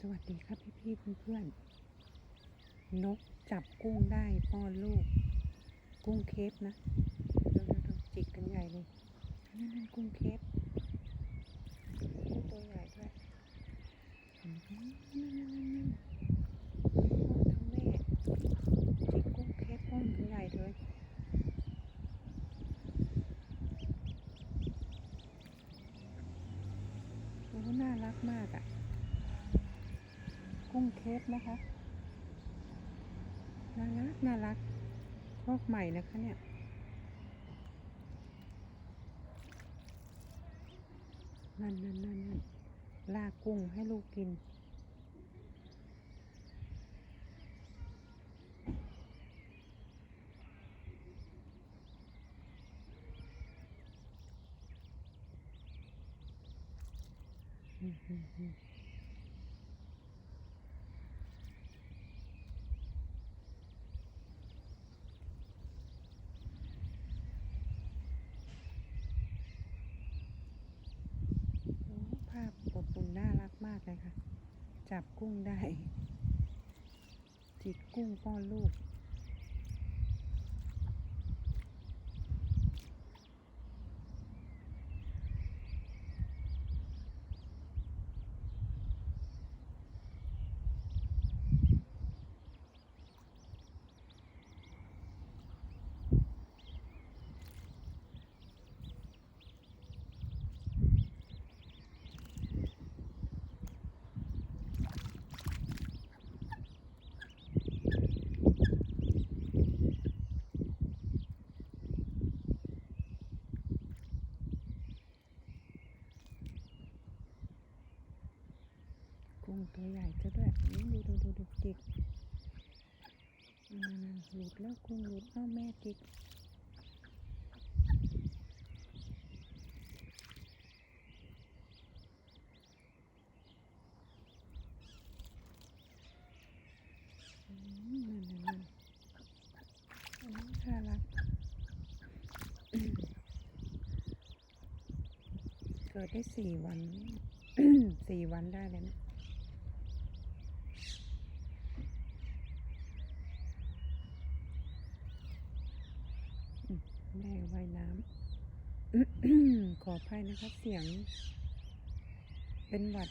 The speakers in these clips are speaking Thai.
สวัสดีครับพี่พี่ๆเพื่อนๆนกจับกุ้งได้ป้อนลูก กุ้งเคฟนะดูดูดูจิกกันใหญ่เลยนั่นนั่นกุ้งเคฟตัวใหญ่ด้วยนั่นนั่นนั่นนั่นป้อทั้งแม่จิกกุ้งเคฟป้อนกันใหญ่เลยโอ้น่ารักมากอะ กุ้งเคฟนะคะน่ารักน่ารักคอกใหม่นะคะเนี่ยนั่นนั่นนั่นนั่นลากกุ้งให้ลูกกินอืมอืมอืมโอ้ภาพอบอุ่นน่า นะคะ จับกุ้งได้ จิกกุ้งป้อนลูก กุ้งตัวใหญ่ซะด้วยนี่ดูดูดูดูจิกนั่นหลุดแล้วกุ้งหลุดเอ้าแม่จิกอืมนั่นนั่นนั่นอันนี้น่ารักเกิดได้สี่วันสี่วันได้เลยนะ แม่ว่ายน้ำขออภัยนะคะเสียง เป็นหวัด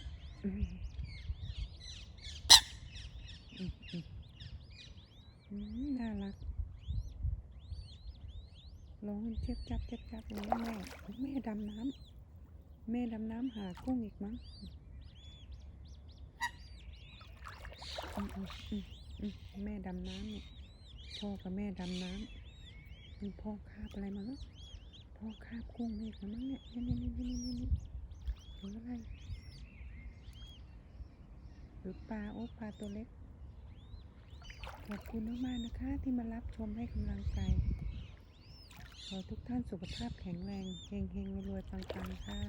น่ารักร้องเจ็บจับเจ็บจับเลยแม่แม่ดำน้ำแม่ดำน้ำหากุ้งอีกมั้งแม่ดำน้ำพ่อกับแม่ดำน้ำ มีพ่อคาบอะไรมาแล้วพ่อคาบกุ้งนี่กันมั้งเนี่ยนี่นี่นี่นี่นี่นี่หรืออะไรหรือปลาโอ้ปลาตัวเล็กขอบคุณมากๆนะคะที่มารับชมให้กำลังใจขอทุกท่านสุขภาพแข็งแรงเฮงเฮงรวยๆปังๆค่ะ